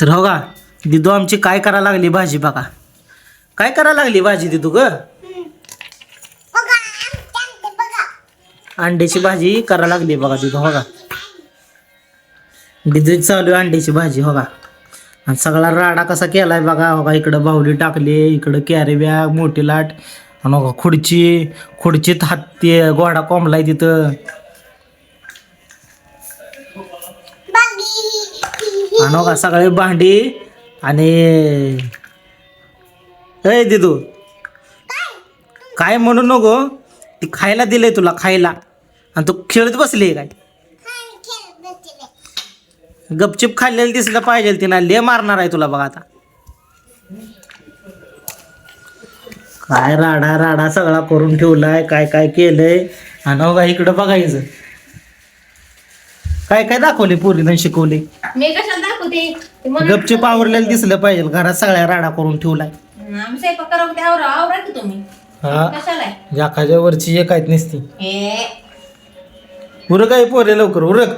तर हो का? दिदू आमची काय करायला लागली भाजी बघा. काय करायला लागली भाजी दिदू ग? अंड्याची भाजी करायला लागली बघा दिदू हो का? दिदू चालू अंड्याची भाजी हो का? आणि सगळा राडा कसा केलाय बघा हो का? इकडं बाहुली टाकली इकडं कॅरी बॅग मोठी लाट आणि हो का खुर्ची खुर्चीत हात ते गोडा कोंबलाय तिथं. आणि का सगळे भांडी आणि ए दिदू. काय म्हणू नको? ती खायला दिलंय तुला खायला. आणि तू खेळत बसली काय? गपचिप खाल्लेलं दिसलं पाहिजे तिला. ले मारणार आहे तुला बघा आता. काय राडा राडा सगळा करून ठेवलाय काय काय केलंय? आणि हो इकडं बघायचं. काय काय दाखवले पोरीनं शिकवले? मी कशाला दाखवते? ते म्हणून- गपचिप आवरलेलं दिसलं पाहिजे घरात सगळ्या राडा करून ठेवलाय. आम्ही स्वयंपाक करावं ते आवरा आवरा की तुम्ही? हा. कशाला आहे? जाखाच्या वरची एक आहेत नसती. उरक आहे पोरे लवकर उरक.